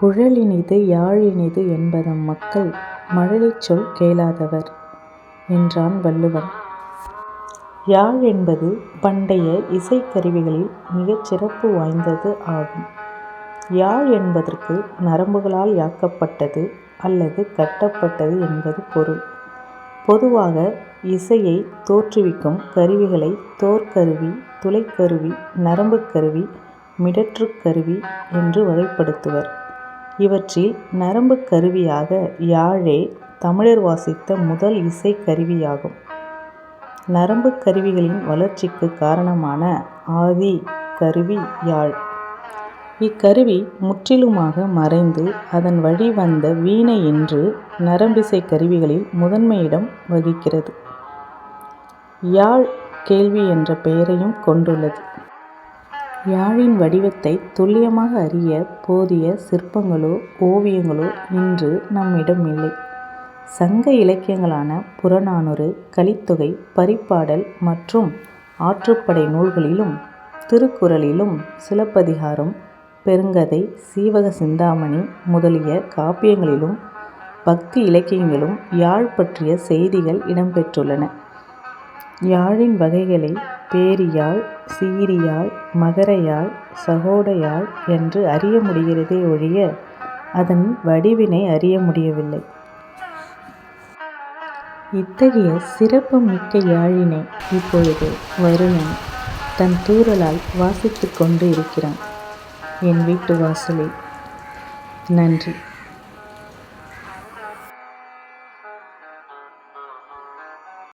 குழலினிது யாழினிது என்பதம் மக்கள் மழலைச் சொல் கேளாதவர் என்றான் வள்ளுவன். யாழ் என்பது பண்டைய இசைக்கருவிகளில் மிகச் சிறப்பு வாய்ந்தது ஆகும். யாழ் என்பதற்கு நரம்புகளால் யாக்கப்பட்டது அல்லது கட்டப்பட்டது என்பது பொருள். பொதுவாக இசையைத் தோற்றுவிக்கும் கருவிகளை தோற்கருவி, துளைக்கருவி, நரம்புக் கருவி, மிடற்றுக் கருவி என்று வகைப்படுத்துவர். இவற்றில் நரம்புக் கருவியாக யாழே தமிழர் வாசித்த முதல் இசைக் கருவியாகும். நரம்புக் கருவிகளின் வளர்ச்சிக்குக் காரணமான ஆதி கருவி யாழ். இக்கருவி முற்றிலுமாக மறைந்து அதன் வழி வந்த வீணை இன்று நரம்பிசைக் கருவிகளில் முதன்மையிடம் வகிக்கிறது. யாழ் கேள்வி என்ற பெயரையும் கொண்டுள்ளது. யாழின் வடிவத்தை துல்லியமாக அறிய போதிய சிற்பங்களோ ஓவியங்களோ இன்று நம்மிடம் இல்லை. சங்க இலக்கியங்களான புறநானூறு, கலித்தொகை, பரிப்பாடல் மற்றும் ஆற்றுப்படை நூல்களிலும், திருக்குறளிலும், சிலப்பதிகாரம், பெருங்கதை, சீவக சிந்தாமணி முதலிய காப்பியங்களிலும், பக்தி இலக்கியங்களும் யாழ் பற்றிய செய்திகள் இடம்பெற்றுள்ளன யாழின் வகைகளை பேரியாழ், சீறியாழ், மகரயாழ், சகோட என்று அறிய முடிகிறதே ஒழிய அதன் வடிவினை அறிய முடியவில்லை. இத்தகைய சிறப்பு மிக்க யாழினை இப்பொழுது வருணன் தன் தூறலால் வாசித்துக் கொண்டு இருக்கிறான் என் வீட்டு வாசலில். நன்றி.